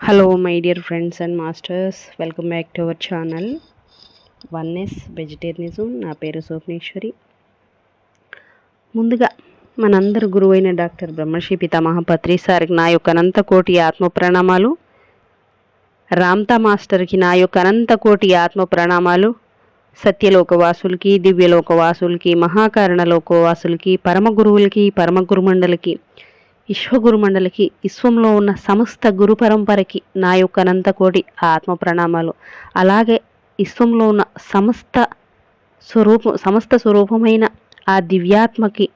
Hello my dear friends and masters welcome back to our channel one S vegetarianism నా పేరు సోప్నేశ్వరి. ముందుగా మనందరు గురువైన doctor Brahmasri పితామహ పత్రి సార్కి నా యొక్క అనంత కోటి ఆత్మ ప్రణామాలు రామ్తా మాస్టర్కి నా యొక్క అనంత కోటి ఆత్మ ప్రణామాలు సత్యలోకవాసులకి దివ్యలోకవాసులకి మహాకారణలోకవాసులకి పరమ గురువులకి పరమ గురుమండలికి విశ్వగురు మండలికి విశ్వంలో ఉన్న సమస్త గురు పరంపరకి నా యొక్క అనంతకోటి ఆత్మ ప్రణామాలు అలాగే విశ్వంలో ఉన్న సమస్త స్వరూపం సమస్త స్వరూపమైన ఆ దివ్యాత్మకి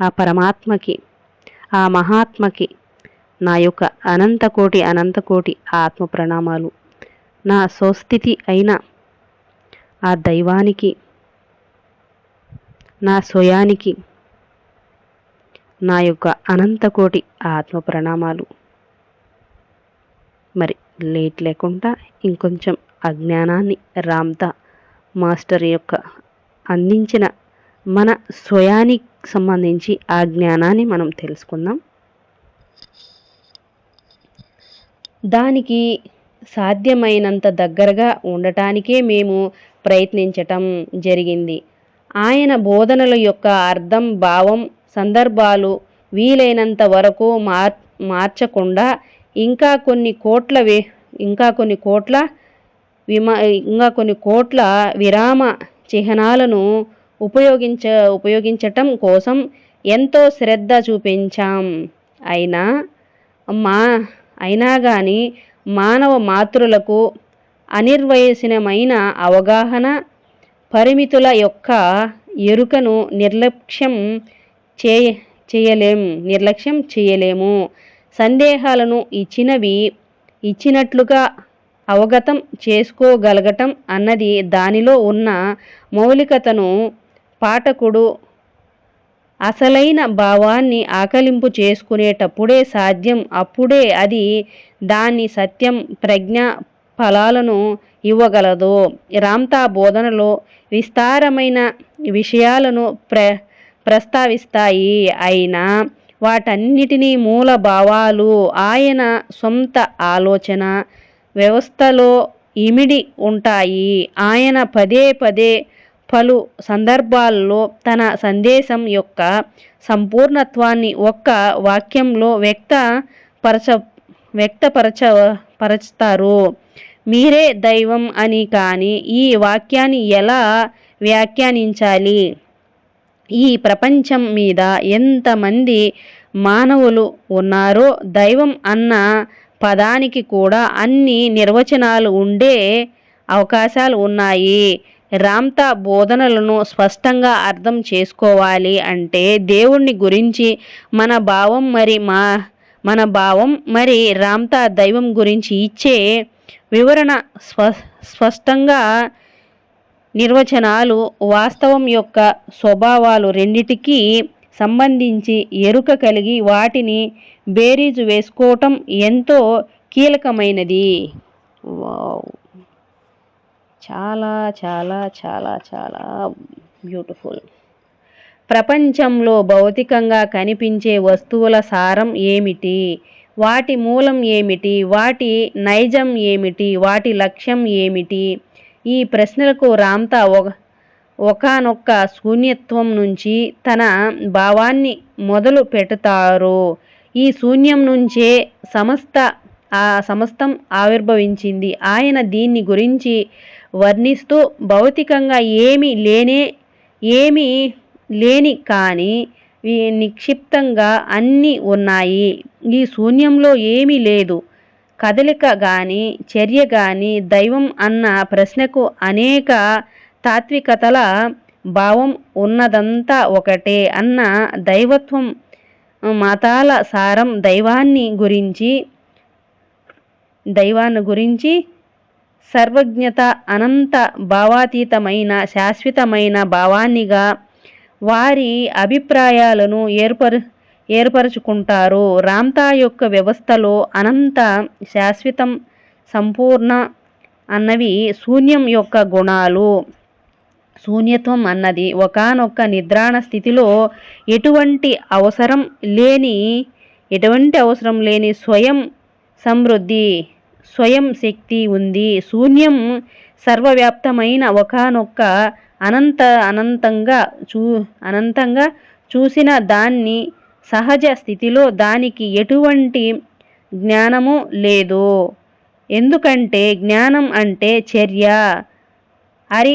ఆ పరమాత్మకి ఆ మహాత్మకి నా యొక్క అనంతకోటి అనంతకోటి ఆత్మ ప్రణామాలు నా స్వస్థితి అయిన ఆ దైవానికి నా స్వయానికి నా యొక్క అనంతకోటి ఆత్మ ప్రణామాలు. మరి లేట్ లేకుండా ఇంకొంచెం అజ్ఞానాన్ని రామ్తా మాస్టర్ యొక్క అందించిన మన స్వయానికి సంబంధించి ఆ జ్ఞానాన్ని మనం తెలుసుకుందాం. దానికి సాధ్యమైనంత దగ్గరగా ఉండటానికే మేము ప్రయత్నించటం జరిగింది. ఆయన బోధనల యొక్క అర్థం భావం సందర్భాలు వీలైనంత వరకు మార్ మార్చకుండా ఇంకా కొన్ని కోట్ల వి ఇంకా కొన్ని కోట్ల విమా ఇంకా కొన్ని కోట్ల విరామ చిహ్నాలను ఉపయోగించ ఉపయోగించటం కోసం ఎంతో శ్రద్ధ చూపించాం. అయినా మా అయినా కానీ మానవ మాతృలకు అనిర్వయసనమైన అవగాహన పరిమితుల యొక్క ఎరుకను నిర్లక్ష్యం చే చేయలేం నిర్లక్ష్యం చేయలేము. సందేహాలను ఇచ్చినవి ఇచ్చినట్లుగా అవగతం చేసుకోగలగటం అన్నది దానిలో ఉన్న మౌలికతను పాఠకుడు అసలైన భావాన్ని ఆకలింపు చేసుకునేటప్పుడే సాధ్యం. అప్పుడే అది దాని సత్యం ప్రజ్ఞ ఫలాలను ఇవ్వగలదు. రామ్తా బోధనలో విస్తారమైన విషయాలను ప్ర ప్రస్తావిస్తాయి. అయినా వాటన్నిటినీ మూల భావాలు ఆయన సొంత ఆలోచన వ్యవస్థలో ఇమిడి ఉంటాయి. ఆయన పదే పదే పలు సందర్భాల్లో తన సందేశం యొక్క సంపూర్ణత్వాన్ని ఒక్క వాక్యంలో వ్యక్త పరచ వ్యక్తపరచ పరచుతారు. మీరే దైవం అని కానీ ఈ వాక్యాన్ని ఎలా వ్యాఖ్యానించాలి? ఈ ప్రపంచం మీద ఎంతమంది మానవులు ఉన్నారో దైవం అన్న పదానికి కూడా అన్ని నిర్వచనాలు ఉండే అవకాశాలు ఉన్నాయి. రామ్తా బోధనలను స్పష్టంగా అర్థం చేసుకోవాలి అంటే దేవుణ్ణి గురించి మన భావం మరి మా మన భావం మరి రామ్తా దైవం గురించి ఇచ్చే వివరణ స్వ స్పష్టంగా నిర్వచనాలు వాస్తవం యొక్క స్వభావాలు రెండిటికీ సంబంధించి ఎరుక కలిగి వాటిని బేరీజు వేసుకోవటం ఎంతో కీలకమైనది. చాలా చాలా చాలా చాలా బ్యూటిఫుల్. ప్రపంచంలో భౌతికంగా కనిపించే వస్తువుల సారం ఏమిటి? వాటి మూలం ఏమిటి? వాటి నైజం ఏమిటి? వాటి లక్ష్యం ఏమిటి? ఈ ప్రశ్నలకు రామ్తా ఒక ఒకనొక్క శూన్యత్వం నుంచి తన భావాన్ని మొదలు పెడతారు. ఈ శూన్యం నుంచే సమస్త ఆ సమస్తం ఆవిర్భవించింది. ఆయన దీన్ని గురించి వర్ణిస్తూ భౌతికంగా ఏమి లేనే ఏమీ లేని కానీ నిక్షిప్తంగా అన్నీ ఉన్నాయి. ఈ శూన్యంలో ఏమీ లేదు. కదలిక కానీ చర్య కానీ దైవం అన్న ప్రశ్నకు అనేక తాత్వికతల భావం ఉన్నదంతా ఒకటే అన్న దైవత్వం మతాల సారం దైవాన్ని గురించి దైవాన్ని గురించి సర్వజ్ఞత అనంత భావాతీతమైన శాశ్వతమైన భావాన్నిగా వారి అభిప్రాయాలను ఏర్పరు ఏర్పరచుకుంటారు. రామ్తా యొక్క వ్యవస్థలో అనంత శాశ్వతం సంపూర్ణ అన్నవి శూన్యం యొక్క గుణాలు. శూన్యత్వం అన్నది ఒకనొక నిద్రాణ స్థితిలో ఎటువంటి అవసరం లేని ఎటువంటి అవసరం లేని స్వయం సమృద్ధి స్వయం శక్తి ఉంది. శూన్యం సర్వవ్యాప్తమైన ఒకనొక్క అనంత అనంతంగా చూ అనంతంగా చూసిన దాన్ని సహజ స్థితిలో దానికి ఎటువంటి జ్ఞానము లేదు. ఎందుకంటే జ్ఞానం అంటే చర్య. అరి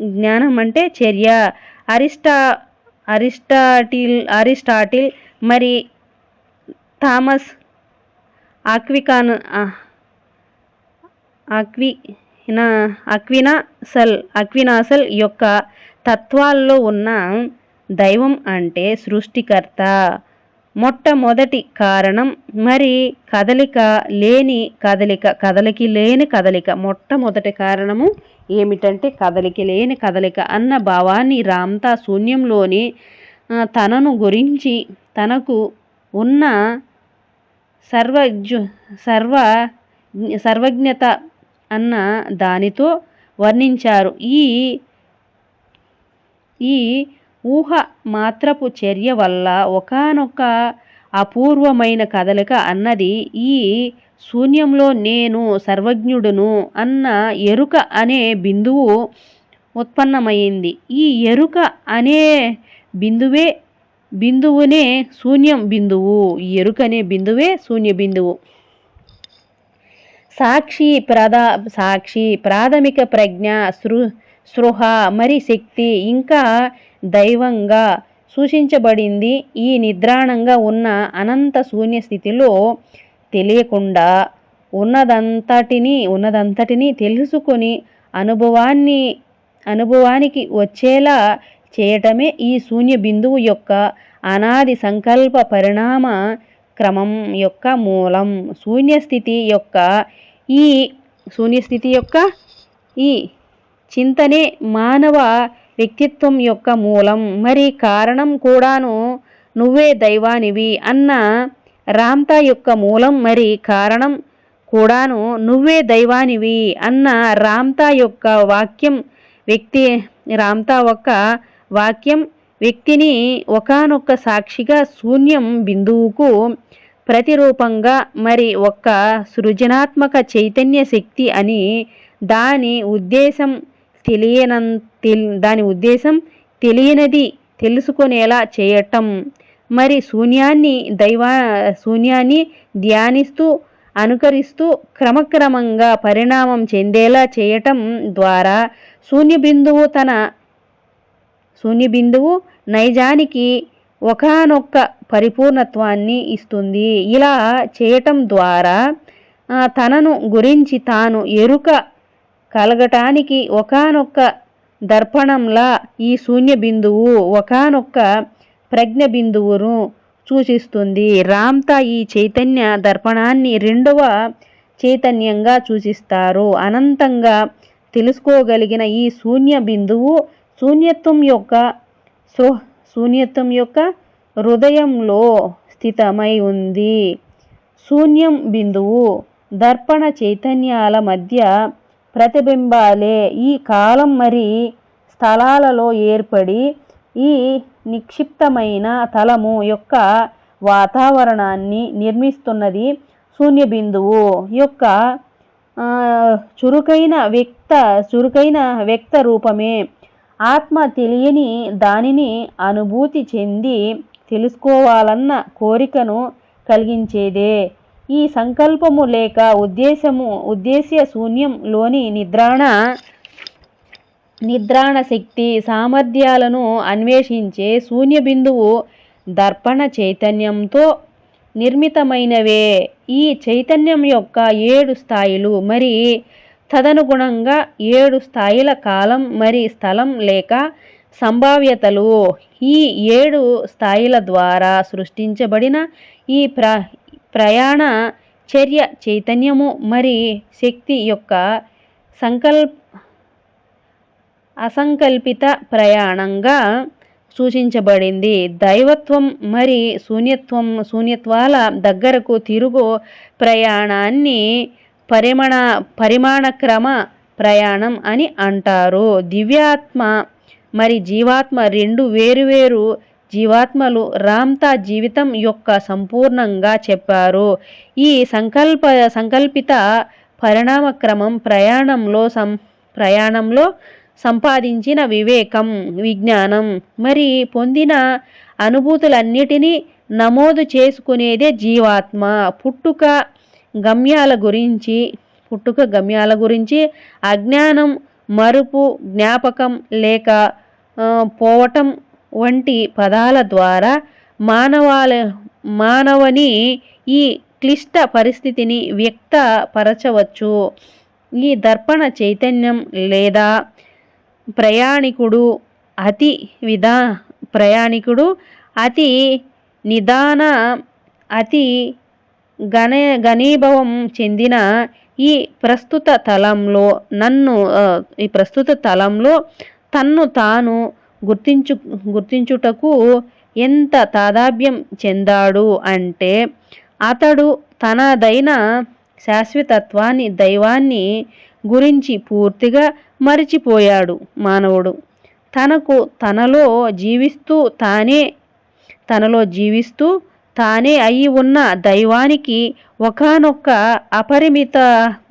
జ్ఞానం అంటే చర్య. అరిస్టా అరిస్టాటిల్ అరిస్టాటిల్ మరి థామస్ ఆక్వికాన్ అక్వినా అక్వినాసల్ అక్వినాసల్ యొక్క తత్వాల్లో ఉన్న దైవం అంటే సృష్టికర్త. మొట్టమొదటి కారణం మరి కదలిక లేని కదలిక కదలికి లేని కదలిక. మొట్టమొదటి కారణము ఏమిటంటే కదలిక లేని కదలిక. అన్న భావాన్ని రామ్తా శూన్యంలోని తనను గురించి తనకు ఉన్న సర్వజ్ఞ సర్వ సర్వజ్ఞత అన్న దానితో వర్ణించారు. ఈ ఈ ఊహ మాత్రపు చర్య వల్ల ఒకనొక అపూర్వమైన కదలిక అన్నది ఈ శూన్యంలో నేను సర్వజ్ఞుడును అన్న ఎరుక అనే బిందువు ఉత్పన్నమైంది. ఈ ఎరుక అనే బిందువే బిందువునే శూన్యం బిందువు. ఈ బిందువే శూన్య బిందువు. సాక్షి ప్రధా సాక్షి ప్రాథమిక ప్రజ్ఞ సృ స్పృహ మరి శక్తి ఇంకా దైవంగా సూచించబడింది. ఈ నిద్రాణంగా ఉన్న అనంత శూన్య స్థితిలో తెలియకుండా ఉన్నదంతటిని ఉన్నదంతటిని తెలుసుకొని అనుభవాన్ని అనుభవానికి వచ్చేలా చేయటమే ఈ శూన్య బిందువు యొక్క అనాది సంకల్ప పరిణామ క్రమం యొక్క మూలం. శూన్యస్థితి యొక్క ఈ శూన్యస్థితి యొక్క ఈ చింతనే మానవ వ్యక్తిత్వం యొక్క మూలం. మరి కారణం కూడాను నువ్వే దైవానివి అన్న రామ్తా యొక్క మూలం. మరి కారణం కూడాను నువ్వే దైవానివి అన్న రామ్తా యొక్క వాక్యం వ్యక్తి రామ్తా యొక్క వాక్యం వ్యక్తిని ఒకనొక్క సాక్షిగా శూన్యం బిందువుకు ప్రతిరూపంగా మరి ఒక్క సృజనాత్మక చైతన్య శక్తి అని దాని ఉద్దేశం తెలియన దాని ఉద్దేశం తెలియనిది తెలుసుకునేలా చేయటం. మరి శూన్యాన్ని దైవా శూన్యాన్ని ధ్యానిస్తూ అనుకరిస్తూ క్రమక్రమంగా పరిణామం చెందేలా చేయటం ద్వారా శూన్య బిందువు తన శూన్య బిందువు నైజానికి ఒకనొక్క పరిపూర్ణత్వాన్ని ఇస్తుంది. ఇలా చేయటం ద్వారా తనను గురించి తాను ఎరుక కలగటానికి ఒకనొక్క దర్పణంలా ఈ శూన్య బిందువు ఒకనొక్క ప్రజ్ఞ బిందువును సూచిస్తుంది. రామ్తా ఈ చైతన్య దర్పణాన్ని రెండవ చైతన్యంగా సూచిస్తారు. అనంతంగా తెలుసుకోగలిగిన ఈ శూన్య బిందువు శూన్యత్వం యొక్క సో శూన్యత్వం యొక్క హృదయంలో స్థితమై ఉంది. శూన్యం బిందువు దర్పణ చైతన్యాల మధ్య ప్రతిబింబాలే. ఈ కాలం మరి స్థలాలలో ఏర్పడి ఈ నిక్షిప్తమైన తలము యొక్క వాతావరణాన్ని నిర్మిస్తున్నది శూన్య బిందువు యొక్క చురుకైన వ్యక్త చురుకైన వ్యక్త రూపమే. ఆత్మ తెలియని దానిని అనుభూతి చెంది తెలుసుకోవాలన్న కోరికను కలిగించేదే. ఈ సంకల్పము లేక ఉద్దేశము ఉద్దేశ్య శూన్యంలోని నిద్రాణ నిద్రాణ శక్తి సామర్థ్యాలను అన్వేషించే శూన్య బిందువు దర్పణ చైతన్యంతో నిర్మితమైనవే. ఈ చైతన్యం యొక్క ఏడు స్థాయిలు మరి తదనుగుణంగా ఏడు స్థాయిల కాలం మరి స్థలం లేక సంభావ్యతలు. ఈ ఏడు స్థాయిల ద్వారా సృష్టించబడిన ఈ ప్ర ప్రయాణ చర్య చైతన్యము మరి శక్తి యొక్క సంకల్ప అసంకల్పిత ప్రయాణంగా సూచించబడింది. దైవత్వం మరి శూన్యత్వం శూన్యత్వాల దగ్గరకు తిరుగు ప్రయాణాన్ని పరిమాణ పరిమాణక్రమ ప్రయాణం అని అంటారు. దివ్యాత్మ మరి జీవాత్మ రెండు వేరువేరు జీవాత్మలు రామ్తా జీవితం యొక్క సంపూర్ణంగా చెప్పారు. ఈ సంకల్ప సంకల్పిత పరిణామక్రమం ప్రయాణంలో సం ప్రయాణంలో సంపాదించిన వివేకం విజ్ఞానం మరి పొందిన అనుభూతులన్నిటినీ నమోదు చేసుకునేదే జీవాత్మ. పుట్టుక గమ్యాల గురించి పుట్టుక గమ్యాల గురించి అజ్ఞానం మరుపు జ్ఞాపకం లేక పోవటం వంటి పదాల ద్వారా మానవాల మానవని ఈ క్లిష్ట పరిస్థితిని వ్యక్తపరచవచ్చు. ఈ దర్పణ చైతన్యం లేదా ప్రయాణికుడు అతి విధా ప్రయాణికుడు అతి నిదాన అతి గణ గణీభవం చెందిన ఈ ప్రస్తుత తలంలో నన్ను ఈ ప్రస్తుత తలంలో తన్ను తాను గుర్తించు గుర్తించుటకు ఎంత తాదాభ్యం చెందాడు అంటే అతడు తనదైన శాశ్వతత్వాన్ని దైవాన్ని గురించి పూర్తిగా మరిచిపోయాడు మానవుడు. తనకు తనలో జీవిస్తూ తానే తనలో జీవిస్తూ తానే అయి ఉన్న దైవానికి ఒకనొక్క అపరిమిత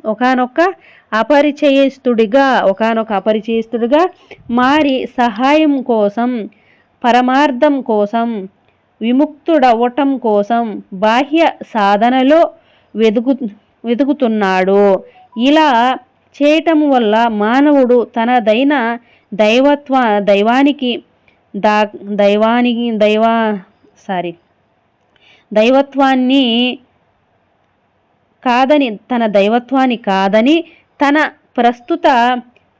ఒకనొక్క అపరిచయస్తుడిగా ఒకనొక అపరిచయస్తుడిగా మారి సహాయం కోసం పరమార్థం కోసం విముక్తుడవటం కోసం బాహ్య సాధనలో వెతుకు వెతుకుతున్నాడు ఇలా చేయటం వల్ల మానవుడు తనదైన దైవత్వ దైవానికి దా దైవానికి దైవా సారీ దైవత్వాన్ని కాదని తన దైవత్వాన్ని కాదని తన ప్రస్తుత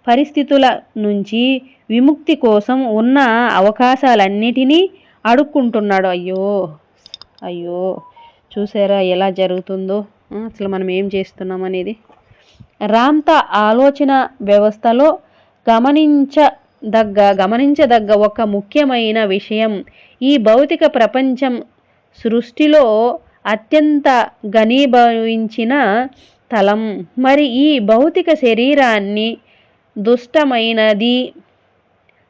పరిస్థితుల నుంచి విముక్తి కోసం ఉన్న అవకాశాలన్నిటినీ అడుక్కుంటున్నాడు. అయ్యో! అయ్యో! చూసారా ఎలా జరుగుతుందో? అసలు మనం ఏం చేస్తున్నాం అనేది. రామ్త ఆలోచన వ్యవస్థలో గమనించదగ్గ గమనించదగ్గ ఒక ముఖ్యమైన విషయం ఈ భౌతిక ప్రపంచం సృష్టిలో అత్యంత ఘనీభవించిన స్థలం. మరి ఈ భౌతిక శరీరాన్ని దుష్టమైనది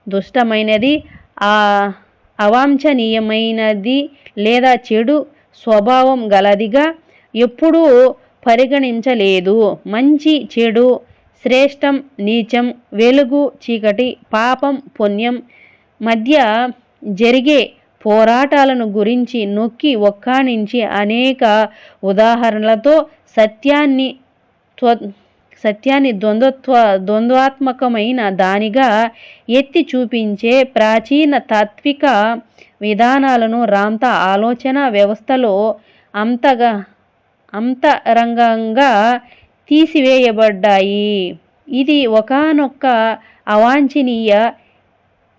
దుష్టమైనది ఆ అవాంఛనీయమైనది లేదా చెడు స్వభావం గలదిగా ఎప్పుడూ పరిగణించలేదు. మంచి చెడు శ్రేష్టం నీచం వెలుగు చీకటి పాపం పుణ్యం మధ్య జరిగే పోరాటాలను గురించి నొక్కి ఒక్కానించి అనేక ఉదాహరణలతో సత్యాన్ని సత్యాన్ని ద్వంద్వత్వ ద్వంద్వాత్మకమైన దానిగా ఎత్తి చూపించే ప్రాచీన తాత్విక విధానాలను రాంత ఆలోచన వ్యవస్థలో అంతగా అంతరంగంగా తీసివేయబడ్డాయి. ఇది ఒకనొక్క అవాంఛనీయ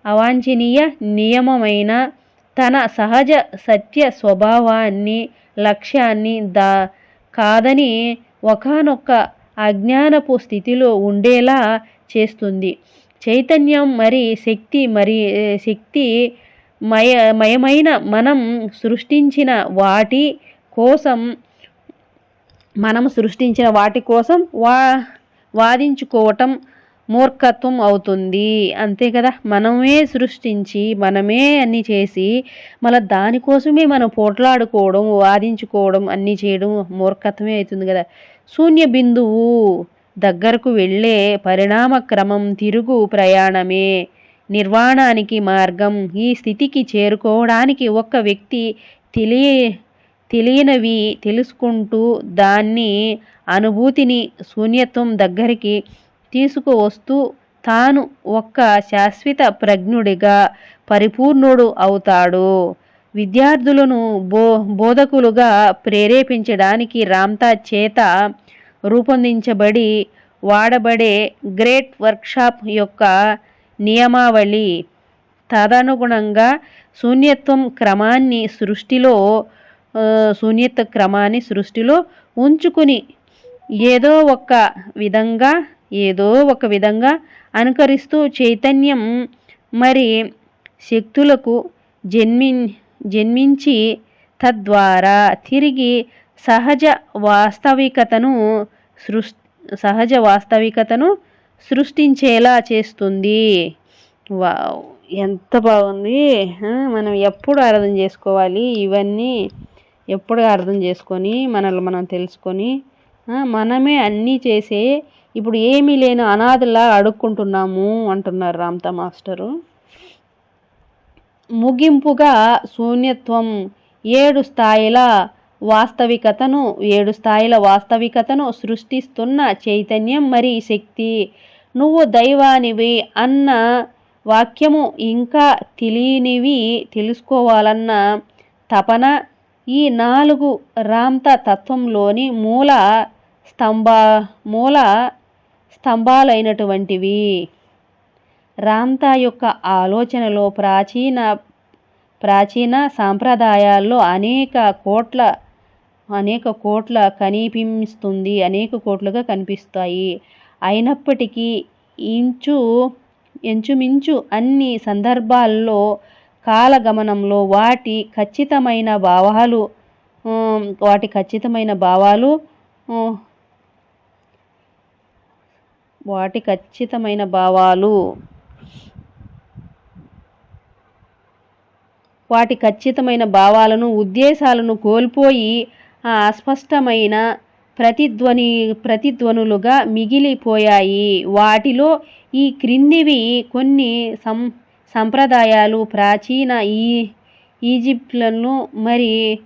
అవాంఛనీయ నియమమైన తన సహజ సత్య స్వభావాన్ని లక్ష్యాన్ని దా కాదని ఒకనొక అజ్ఞానపు స్థితిలో ఉండేలా చేస్తుంది. చైతన్యం మరి శక్తి మరి శక్తి మయ మయమైన మనం సృష్టించిన వాటి కోసం మనం సృష్టించిన వాటి కోసం వా వాదించుకోవటం మూర్ఖత్వం అవుతుంది. అంతే కదా? మనమే సృష్టించి మనమే అన్నీ చేసి మళ్ళీ దానికోసమే మనం పోట్లాడుకోవడం వాదించుకోవడం అన్నీ చేయడం మూర్ఖత్వమే అవుతుంది కదా? శూన్య బిందువు దగ్గరకు వెళ్ళే పరిణామ క్రమం తిరుగు ప్రయాణమే. నిర్వాణానికి మార్గం ఈ స్థితికి చేరుకోవడానికి ఒక్క వ్యక్తి తెలియ తెలియనివి తెలుసుకుంటూ దాన్ని అనుభూతిని శూన్యత్వం దగ్గరికి తీసుకువస్తూ తాను ఒక్క శాశ్వత ప్రజ్ఞుడిగా పరిపూర్ణుడు అవుతాడు. విద్యార్థులను బో బోధకులుగా ప్రేరేపించడానికి రామ్తా చేత రూపొందించబడి వాడబడే గ్రేట్ వర్క్షాప్ యొక్క నియమావళి తదనుగుణంగా శూన్యత్వం క్రమాన్ని సృష్టిలో శూన్యత్వ క్రమాన్ని సృష్టిలో ఉంచుకుని ఏదో ఒక విధంగా ఏదో ఒక విధంగా అనుకరిస్తూ చైతన్యం మరి శక్తులకు జన్మి జన్మించి తద్వారా తిరిగి సహజ వాస్తవికతను సృష్ సహజ వాస్తవికతను సృష్టించేలా చేస్తుంది. వా ఎంత బాగుంది. మనం ఎప్పుడు అర్థం చేసుకోవాలి ఇవన్నీ. ఎప్పుడు అర్థం చేసుకొని మనల్ని మనం తెలుసుకొని మనమే అన్నీ చేసే ఇప్పుడు ఏమీ లేని అనాథలా అడుక్కుంటున్నాము అంటున్నారు రామ్తా మాస్టరు. ముగింపుగా శూన్యత్వం ఏడు స్థాయిల వాస్తవికతను ఏడు స్థాయిల వాస్తవికతను సృష్టిస్తున్న చైతన్యం మరి శక్తి. నువ్వు దైవానివి అన్న వాక్యము ఇంకా తెలియనివి తెలుసుకోవాలన్న తపన ఈ నాలుగు రామ్త తత్వంలోని మూల స్తంభ మూల స్తంభాలైనటువంటివి. రాంతా యొక్క ఆలోచనలో ప్రాచీన ప్రాచీన సాంప్రదాయాల్లో అనేక కోట్ల అనేక కోట్ల కనిపిస్తుంది అనేక కోట్లుగా కనిపిస్తాయి. అయినప్పటికీ ఇంచు ఎంచుమించు అన్ని సందర్భాల్లో కాలగమనంలో వాటి ఖచ్చితమైన భావాలు వాటి ఖచ్చితమైన భావాలు వాటి ఖచ్చితమైన భావాలు. వాటి ఖచ్చితమైన భావాలను ఉద్దేశాలను కోల్పోయి అస్పష్టమైన ప్రతిధ్వని ప్రతిధ్వనులుగా మిగిలిపోయాయి. వాటిలో ఈ క్రిందివి కొన్ని సం సంప్రదాయాలు ప్రాచీన ఈ ఈజిప్ట్లను మరి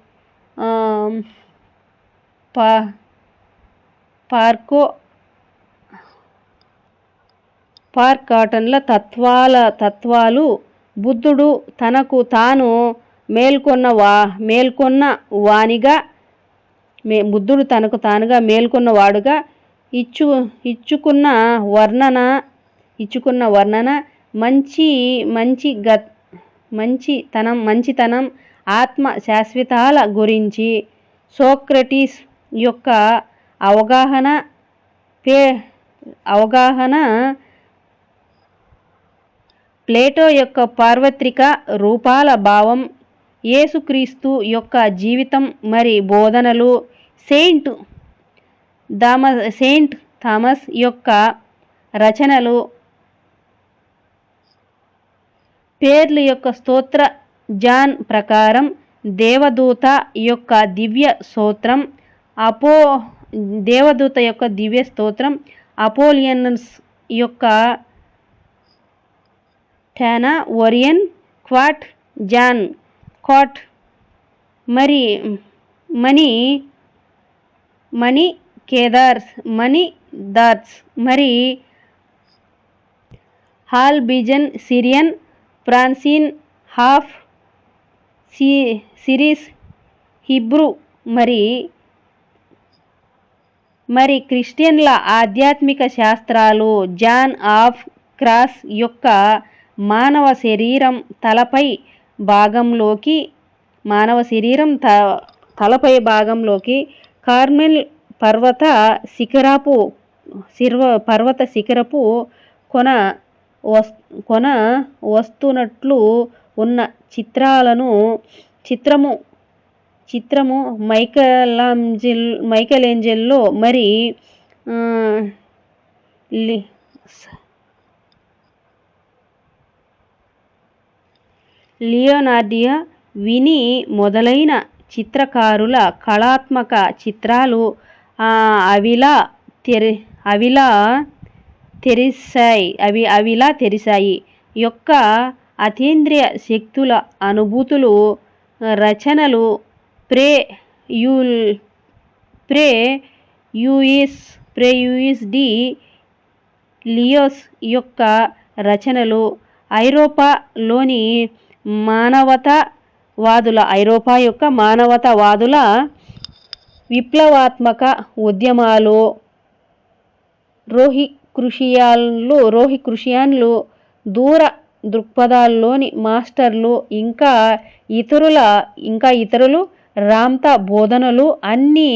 పా పార్కో పార్క్ కాటన్ల తత్వాల తత్వాలు బుద్ధుడు తనకు తాను మేల్కొన్న వా మేల్కొన్న వానిగా మే బుద్ధుడు తనకు తానుగా మేల్కొన్న వాడుగా ఇచ్చు ఇచ్చుకున్న వర్ణన ఇచ్చుకున్న వర్ణన మంచి మంచి గ మంచితనం మంచితనం ఆత్మ శాశ్వతాల గురించి సోక్రటీస్ యొక్క అవగాహన పే అవగాహన ప్లేటో యొక్క పార్వత్రిక రూపాల భావం యేసుక్రీస్తు యొక్క జీవితం మరి బోధనలు సెయింట్ దామ సెయింట్ థామస్ యొక్క రచనలు పేర్లు యొక్క స్తోత్ర జాన్ ప్రకారం దేవదూత యొక్క దివ్య స్తోత్రం అపో దేవదూత యొక్క దివ్య స్తోత్రం అపోలియన్స్ యొక్క టానా ఒరియన్ క్వాట్ జాన్ కాట్ మరి మనీ మణి కేదార్స్ మణి దార్స్ మరి హాల్ బిజన్ సిరియన్ ఫ్రాన్సిన్ హాఫ్ సి సిరీస్ హిబ్రూ మరి మరి క్రిస్టియన్ల ఆధ్యాత్మిక శాస్త్రాలు జాన్ ఆఫ్ క్రాస్ యొక్క మానవ శరీరం తలపై భాగంలోకి మానవ శరీరం త తలపై భాగంలోకి కార్మెల్ పర్వత శిఖరపు శిర్వ పర్వత శిఖరపు కొన వస్ కొన వస్తున్నట్లు ఉన్న చిత్రాలను చిత్రము చిత్రము మైకలాంజెల్ మైకలేంజెల్లో మరి లియోనార్డియా విని మొదలైన చిత్రకారుల కళాత్మక చిత్రాలు అవిలా తెరి అవిలా తెరిసాయి అవి అవిలా తెరిసాయి యొక్క అతీంద్రియ శక్తుల అనుభూతులు రచనలు ప్రే యూల్ ప్రే యూయిస్ ప్రే యూయిస్ డి లియోస్ యొక్క రచనలు. ఐరోపాలోని మానవతావాదుల ఐరోపా యొక్క మానవతావాదుల విప్లవాత్మక ఉద్యమాలు రోహిక్రుషియాన్లు కృషియాన్లు దూర దృక్పథాల్లోని మాస్టర్లు ఇంకా ఇతరుల ఇంకా ఇతరులు రామ్తా బోధనలు అన్నీ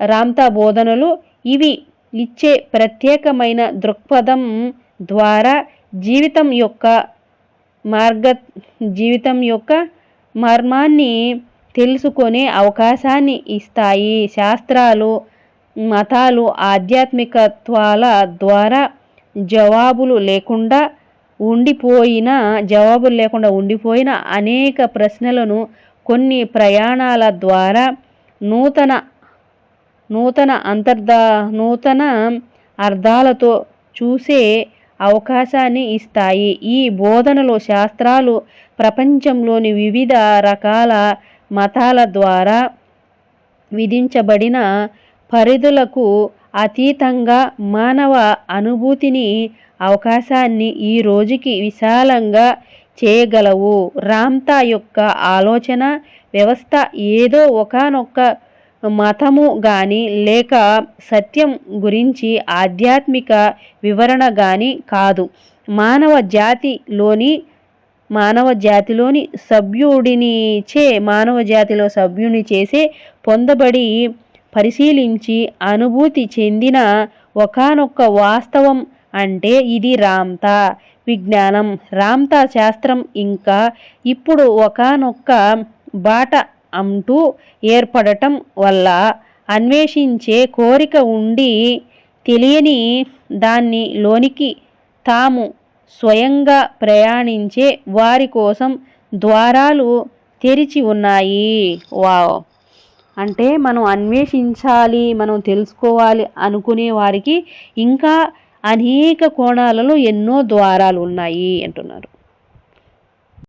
రామ్తా బోధనలు ఇవి ఇచ్చే ప్రత్యేకమైన దృక్పథం ద్వారా జీవితం యొక్క మార్గ జీవితం యొక్క మర్మాన్ని తెలుసుకునే అవకాశాన్ని ఇస్తాయి. శాస్త్రాలు మతాలు ఆధ్యాత్మికత్వాల ద్వారా జవాబులు లేకుండా ఉండిపోయిన జవాబులు లేకుండా ఉండిపోయిన అనేక ప్రశ్నలను కొన్ని ప్రయాణాల ద్వారా నూతన నూతన అంతర్దా నూతన అర్థాలతో చూసే అవకాశాన్ని ఇస్తాయి. ఈ బోధనలో శాస్త్రాలు ప్రపంచంలోని వివిధ రకాల మతాల ద్వారా విధించబడిన పరిధులకు అతీతంగా మానవ అనుభూతిని అవకాశాన్ని ఈ రోజుకి విశాలంగా చేయగలవు. రామ్తా యొక్క ఆలోచన వ్యవస్థ ఏదో ఒకనొక్క మతము గాని లేక సత్యం గురించి ఆధ్యాత్మిక వివరణ గాని కాదు. మానవ జాతిలోని మానవ జాతిలోని సభ్యుడిని చే మానవ జాతిలో సభ్యుని చేసే పొందబడి పరిశీలించి అనుభూతి చెందిన ఒకనొక వాస్తవం అంటే ఇది రామ్తా విజ్ఞానం. రామ్తా శాస్త్రం ఇంకా ఇప్పుడు ఒకనొక్క బాట అంటూ ఏర్పడటం వల్ల అన్వేషించే కోరిక ఉండి తెలియని దాన్ని లోనికి తాము స్వయంగా ప్రయాణించే వారి కోసం ద్వారాలు తెరిచి ఉన్నాయి. వావ్! అంటే మనం అన్వేషించాలి మనం తెలుసుకోవాలి అనుకునే వారికి ఇంకా అనేక కోణాలలో ఎన్నో ద్వారాలు ఉన్నాయి అంటున్నారు.